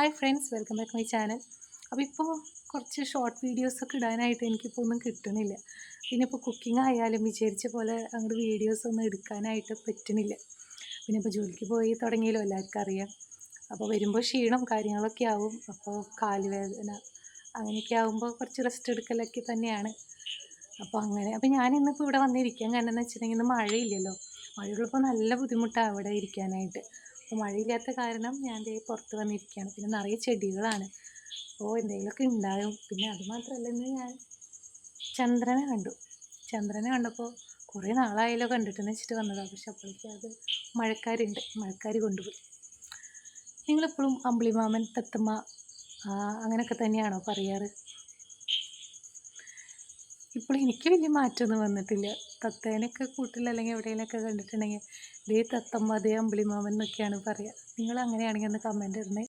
Hi friends welcome back my channel അപ്പോൾ ഇപ്പോൾ കുറച്ച് ഷോർട്ട് വീഡിയോസൊക്കെ ഇടാനായിട്ട് എനിക്കിപ്പോൾ ഒന്നും കിട്ടുന്നില്ല. പിന്നെ ഇപ്പോൾ കുക്കിംഗ് ആയാലും വിചാരിച്ച പോലെ അങ്ങോട്ട് വീഡിയോസ് ഒന്നും എടുക്കാനായിട്ട് പറ്റുന്നില്ല. പിന്നെ ഇപ്പോൾ ജോലിക്ക് പോയി തുടങ്ങിയല്ലോ എല്ലാവർക്കും അറിയാം. അപ്പോൾ വരുമ്പോൾ ക്ഷീണം കാര്യങ്ങളൊക്കെ ആവും. അപ്പോൾ കാലുവേദന അങ്ങനെയൊക്കെ ആകുമ്പോൾ കുറച്ച് റെസ്റ്റ് എടുക്കലൊക്കെ തന്നെയാണ്. അപ്പോൾ അങ്ങനെ അപ്പോൾ ഞാൻ ഇന്നിപ്പോൾ ഇവിടെ വന്നിരിക്കാൻ കാരണം എന്ന് വെച്ചിട്ടുണ്ടെങ്കിൽ ഇന്ന് മഴയില്ലല്ലോ. മഴയുള്ളപ്പോൾ നല്ല ബുദ്ധിമുട്ടാണ് അവിടെ ഇരിക്കാനായിട്ട്. അപ്പോൾ മഴയില്ലാത്ത കാരണം ഞാൻ പുറത്ത് വന്നിരിക്കുകയാണ്. പിന്നെ നിറയെ ചെടികളാണ്. അപ്പോൾ എന്തെങ്കിലുമൊക്കെ ഉണ്ടാകും. പിന്നെ അതുമാത്രമല്ല ഇന്ന് ഞാൻ ചന്ദ്രനെ കണ്ടു. ചന്ദ്രനെ കണ്ടപ്പോൾ കുറേ നാളായാലോ കണ്ടിട്ടെന്ന് വെച്ചിട്ട് വന്നതാണ് പക്ഷെ അപ്പോഴേക്കും അത് മഴക്കാരുണ്ട്. മഴക്കാർ കൊണ്ടുപോയി. നിങ്ങളെപ്പോഴും അമ്പിളിമാമൻ തത്തമ്മ അങ്ങനെയൊക്കെ തന്നെയാണോ പറയാറ്? ഇപ്പോൾ എനിക്ക് വലിയ മാറ്റമൊന്നും വന്നിട്ടില്ല. തത്തേനൊക്കെ കൂട്ടിൽ അല്ലെങ്കിൽ എവിടെയെങ്കിലുമൊക്കെ കണ്ടിട്ടുണ്ടെങ്കിൽ ദേ തത്തമ്മ ദേ അമ്പിളിമാമൻ എന്നൊക്കെയാണ് പറയുക. നിങ്ങൾ അങ്ങനെയാണെങ്കിൽ ഒന്ന് കമന്റ് ഇടണേ.